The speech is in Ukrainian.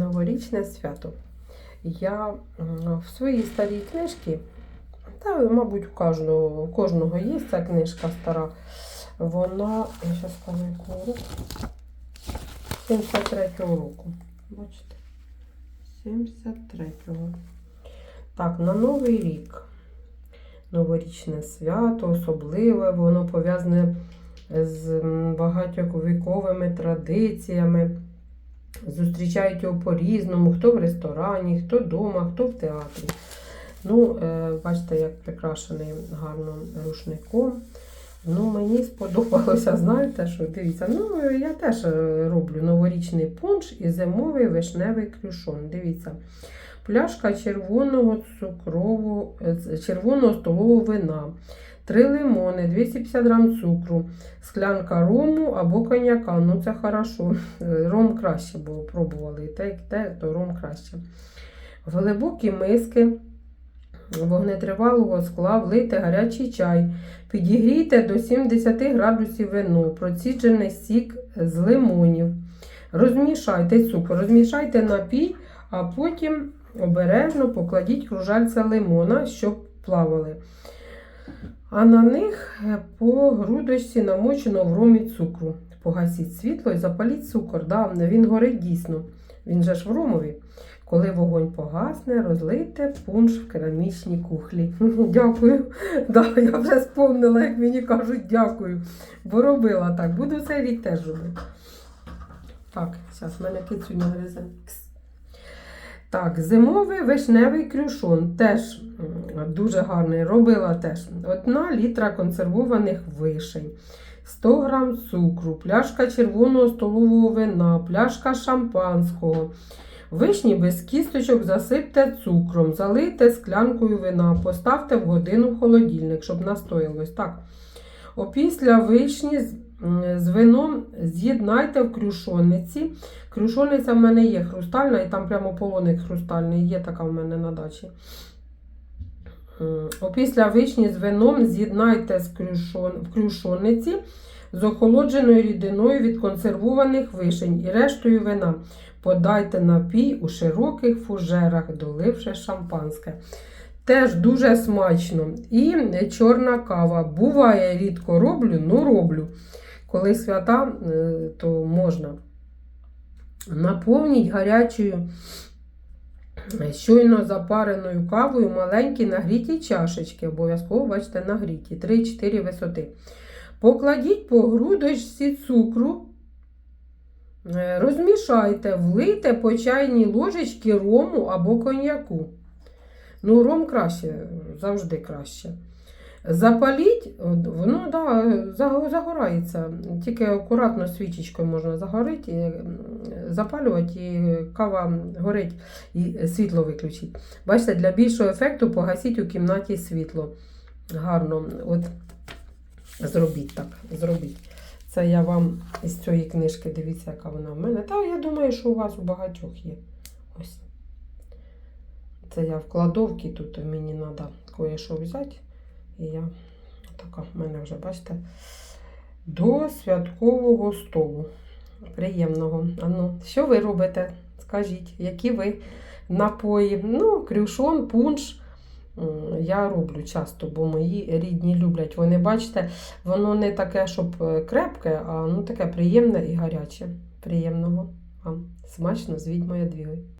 Новорічне свято. Я в своїй старій книжці, та, мабуть, у кожного, у кожного є ця книжка стара. Вона, я зараз скажу, якого року? 73-го року. Бачите? 73-го. Так, на Новий рік. Новорічне свято, особливе, воно пов'язане з багатьовіковими традиціями. Зустрічають його по-різному, хто в ресторані, хто вдома, хто в театрі. Ну, е, бачите, як прикрашений гарно рушником. Ну, мені сподобалося, знаєте, що дивіться, ну, я теж е, роблю новорічний пунш і зимовий вишневий крюшон. Дивіться. Пляшка червоного цукрового, е, червоного столового вина, 3 лимони, 250 грам цукру, склянка рому або коньяка. Ну, це хорошо. Ром краще, бо пробували те, те, то ром краще. Глибокі миски вогнетривалого скла влийте гарячий чай. Підігрійте до 70 градусів вино, проціджений сік з лимонів. Розмішайте цукор, розмішайте напій, а потім обережно покладіть кружальця лимона, щоб плавали. А на них е, по грудочці намочено в ромі цукру. Погасіть світло і запаліть цукор. Да, він горить дійсно. Він же ж в ромові. Коли вогонь погасне, розлийте пунш в керамічній кухлі. Дякую. Да, я вже спомнила, як мені кажуть, дякую. Бо робила так. Буду цей рік теж робити. Так, зараз в мене кицю не гризе. Так, зимовий вишневий крюшон теж дуже гарний. Робила теж. Одна літра консервованих вишень, 100 грам цукру, пляшка червоного столового вина, пляшка шампанського. Вишні без кісточок засипте цукром, залийте склянкою вина, поставте в годину в холодильник, щоб настоялось. Так. Опісля вишні з, вином з'єднайте в крюшонниці. Крюшонниця в мене є хрустальна, і там прямо полоник хрустальний, є така в мене на дачі. Опісля вишні з вином з'єднайте крюшон, в крюшонниці з охолодженою рідиною від консервованих вишень і рештою вина. Подайте напій у широких фужерах, доливши шампанське. Теж дуже смачно. І чорна кава. Буває, рідко роблю, ну роблю. Коли свята, е, то можна. Наповніть гарячою, е, щойно запареною кавою маленькі нагріті чашечки. Обов'язково, бачите, нагріті, 3-4 висоти. Покладіть по грудочці цукру. Е, Розмішайте, влийте по чайній ложечці рому або коньяку. Ну, ром краще, завжди краще. Запаліть, воно да, загорається. Тільки акуратно свічечкою можна загорити, запалювати, і кава горить, і світло виключить. Бачите, для більшого ефекту погасіть у кімнаті світло. Гарно. От, зробіть так. зробіть. Це я вам із цієї книжки, дивіться, яка вона в мене. Та я думаю, що у вас у багатьох є. Це я в кладовці, тут мені треба кое-що взяти. І я така, в мене вже, бачите, до святкового столу. Приємного. А що ви робите? Скажіть, які ви напої? Ну, крюшон, пунш. Я роблю часто, бо мої рідні люблять. Вони, бачите, воно не таке, щоб е, крепке, а ну таке приємне і гаряче. Приємного вам. Смачно, звіть моє двігай.